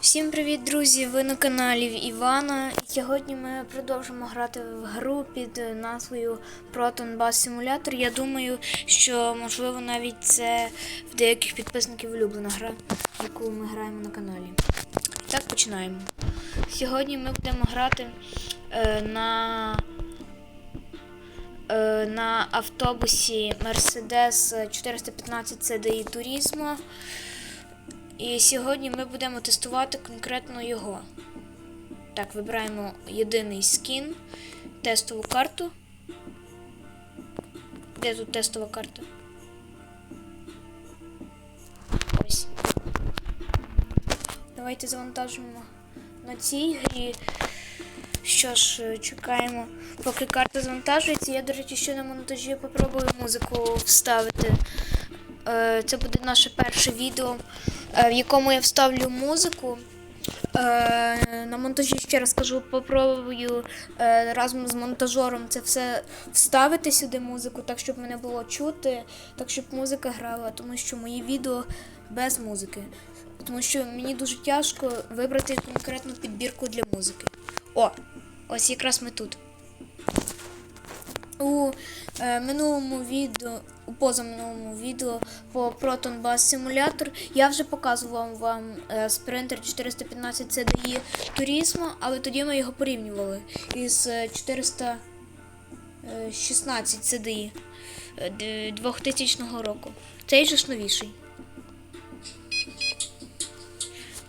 Всім привіт, друзі! Ви на каналі Івана. Сьогодні ми продовжимо грати в гру під назвою Proton Bus Simulator. Я думаю, що можливо навіть це в деяких підписників улюблена гра, яку ми граємо на каналі. Так, починаємо. Сьогодні ми будемо грати е, на, на автобусі Mercedes 415 CDI Turismo. І сьогодні ми будемо тестувати конкретно його. Так, вибираємо єдиний скін, тестову карту. Де тут тестова карта? Ось. Давайте завантажимо на цій грі. Що ж, е, чекаємо, поки карта завантажується. Я, до речі, ще на монтажі попробую музику вставити. Е, Це буде наше перше відео, е, в якому я вставлю музику. На монтажі ще раз кажу, попробую разом з монтажером це все вставити сюди музику, так щоб мене було чути, так щоб музика грала, тому що мої відео без музики. Тому що мені дуже тяжко вибрати конкретну підбірку для музики. О, ось якраз ми тут. У е, минулому відео, у позаминулому відео по Proton Bus Simulator я вже показував вам е, Sprinter 415 CDI Turismo, але тоді ми його порівнювали із е, 416 CDI е, 2000 року. Цей же ж новіший.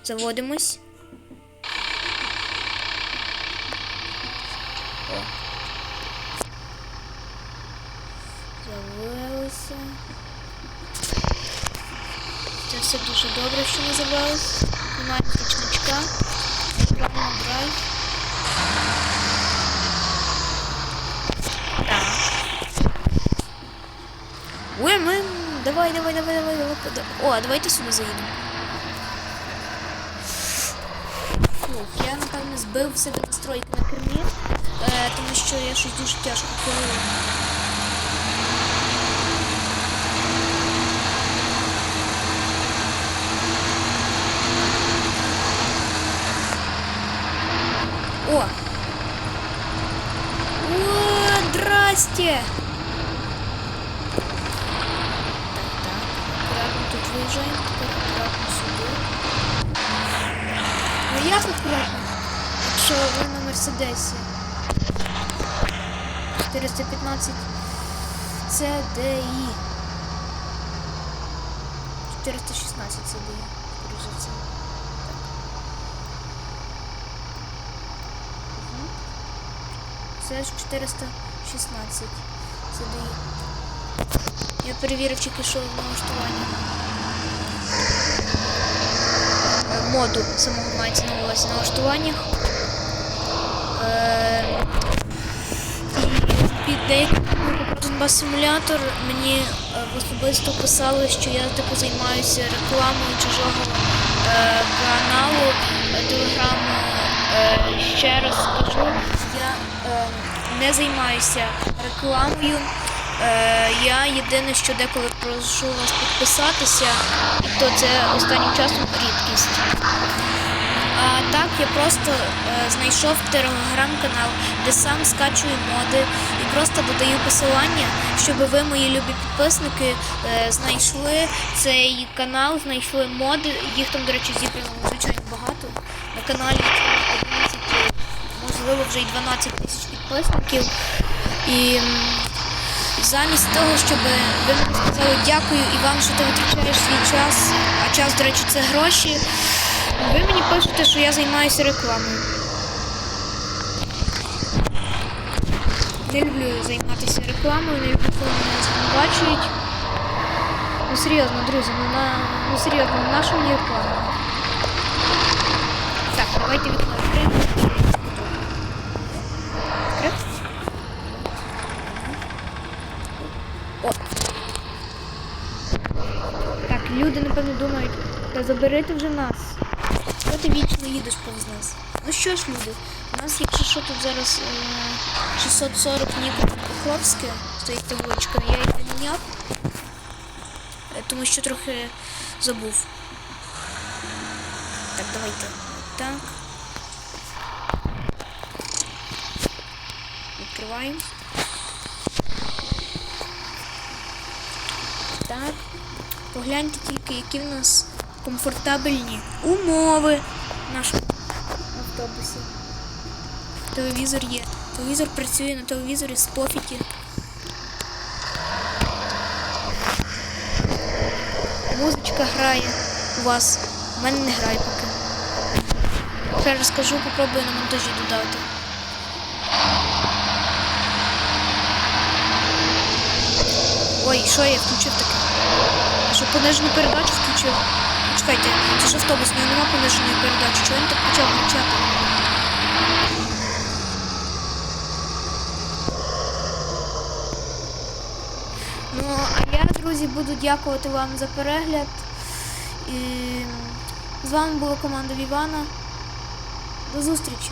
Заводимось. Завелися. Це все дуже добре, що ми завелися. Немає ручничка. Відправимо драйв. Так. Ой, ми... Давай, давай, давай, давай, давай. О, давайте сюди заїдемо. Фух, я, напевно, збив себе настройки на кермі, тому що я щось дуже тяжко керую. О! О, здрасте! Так, так, аккуратно тут выезжаем, теперь аккуратно сюди. Ну як? Якщо ви на Мерседесі 415 CDI 416 CDI, скоріше за це. Ж 416 CDI. Я перевірив тільки що налаштування. Е, Моду самого мається на увазі налаштуваннях. Е, симулятор мені е, особисто писали, що я типу займаюся рекламою чужого е, каналу е, телеграму. Е, ще раз скажу, я е, не займаюся рекламою. Е, я єдине, що деколи прошу вас підписатися, то це останнім часом рідкість. А так я просто е, знайшов телеграм-канал, де сам скачую моди і просто додаю посилання, щоб ви, мої любі підписники, е, знайшли цей канал, знайшли моди. Їх там, до речі, зібрано звичайно багато. На каналі 11, можливо, вже й 12 тисяч підписників. І замість того, щоб ви мені сказали дякую Іван, що ти витрачаєш свій час, а час, до речі, це гроші. Ви мені пишете, що я займаюся рекламою. Не люблю займатися рекламою, не люблю, коли мене звинувачують. Ну серйозно, друзі, ну на ну серйозно, ну наша мені реклама. Так, давайте вікно відкриємо. Відкрив? О. Так, люди, напевно, думають, та забери ти вже нас. Що ти вічно їдеш повз нас? Ну що ж, люди, у нас, якщо що, тут зараз е, 640 Нікон Пухловське стоїть табличка, я її поміняв. Е, тому що трохи забув. Так, давайте. Так. Відкриваємо. Так. Погляньте тільки, які в нас комфортабельні умови в нашому автобусі. Телевізор є. Телевізор працює на телевізорі з пофіті. Музичка грає у вас. У мене не грає поки. Ще розкажу, попробую на монтажі додати. Ой, що я включив таке? Понижену передачу включив? Чекайте, це ж автобус, нього нема пониженої передачі. Чого він так почав кричати? Ну, а я, друзі, буду дякувати вам за перегляд. І з вами була команда Вівана. До зустрічі!